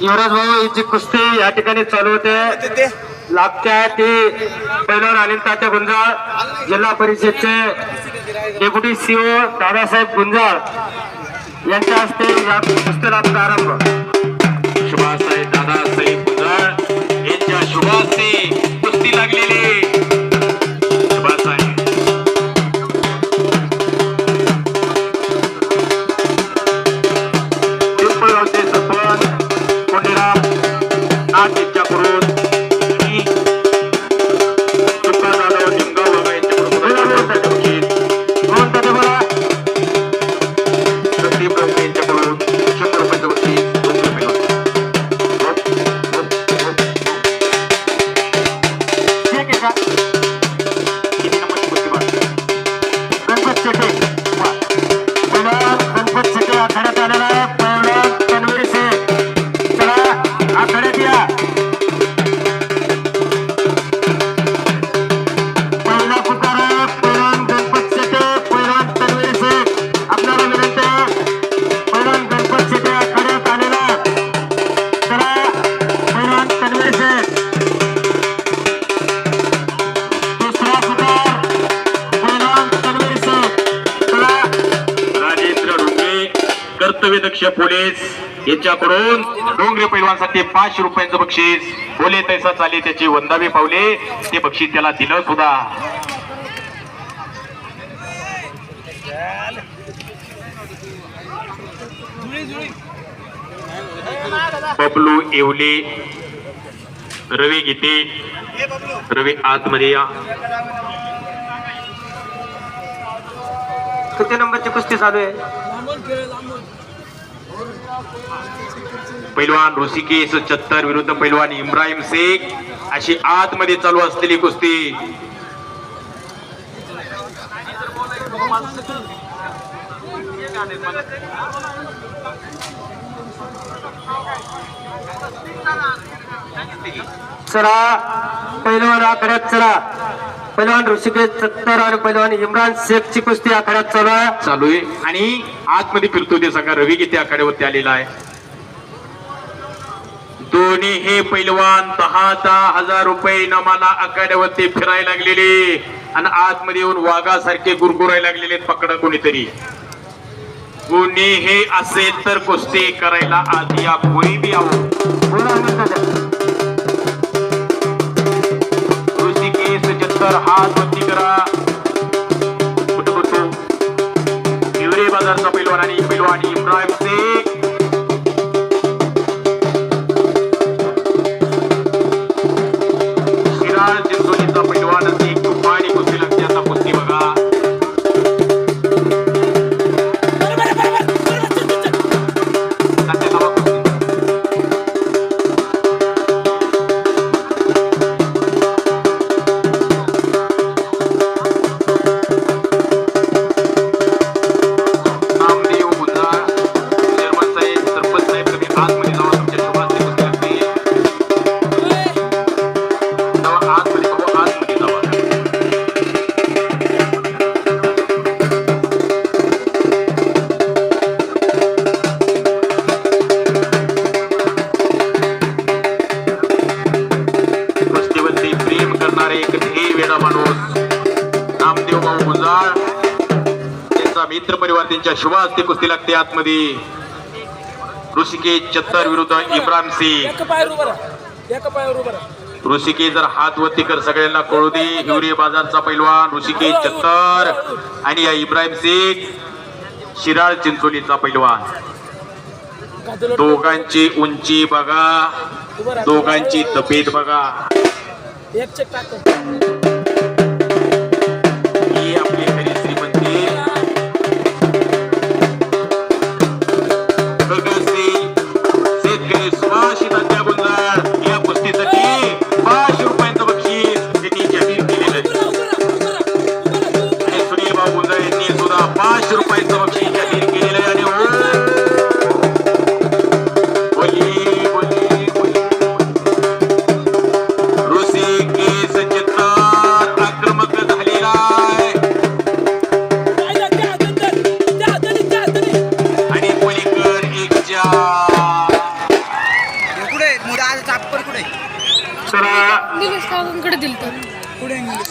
युवराज भाऊ यांची कुस्ती या ठिकाणी चालू होते. लागत्या ते पैलवान अनिल तात्या गुंजाळ. जिल्हा परिषदचे डेप्युटी सीओ दादासाहेब गुंजाळ यांच्या हस्ते या कुस्तीला प्रारंभ शुभासाहेब दादासाहेब कर्तव्यदक्ष पोलीस यांच्याकडून डोंगरे पैलवानसाठी पाचशे रुपयांचं बक्षीस. बोले तैसा चाले त्याची वंदावे पावले. ते बक्षीस त्याला दिलं सुद्धा. बबलू येवले. रवी गीते. रवी आतमध्ये या. किती नंबरची कुस्ती चालू आहे? पैलवान ऋषिकेश चत्तर विरुद्ध पैलवान इम्राहिम शेख अशी आतमध्ये चालू असलेली कुस्ती. चला पैलवान आखाड्यात चला. पैलवान ऋषिकेश सत्तर आणि पैलवान इम्रान शेखची कुस्ती आखाड्यात चालू आहे. चालू आहे. आणि आतमध्ये फिरतो ते सगळा रवी गीते आखाड्यावरती आलेला आहे. दोन्ही हे पैलवान दहा दहा हजार रुपये नमाला आखाड्यावरती फिरायला लागलेले. आणि आतमध्ये येऊन वाघासारखे गुरगुरायला लागलेले पकडा कोणीतरी. कोणी हे असेल तर कुस्ती करायला आधी या कोणी बी बोला हात वरती करा. कुठं बघतो हिवरे बाजारचा पैलवान आणि पैलवान इम्रान मित्र परिवार त्यांच्या शुभ हस्ते कुस्ती लागते आतमध्ये. ऋषिकेश चत्तर विरुद्ध इब्राहिम सिंग. ऋषिकेश जर हात वरती कर सगळ्यांना कळू दे. हिवरे बाजारचा पैलवान ऋषिकेश चत्तर. आणि या इब्राहिम शेख शिराळ चिंचोलीचा पैलवान. दोघांची उंची बघा. दोघांची तब्येत बघा. एक चेक मोठा चापर कुठे चला निलेश काकांकडे दिलं तर कुठे इंग्लिश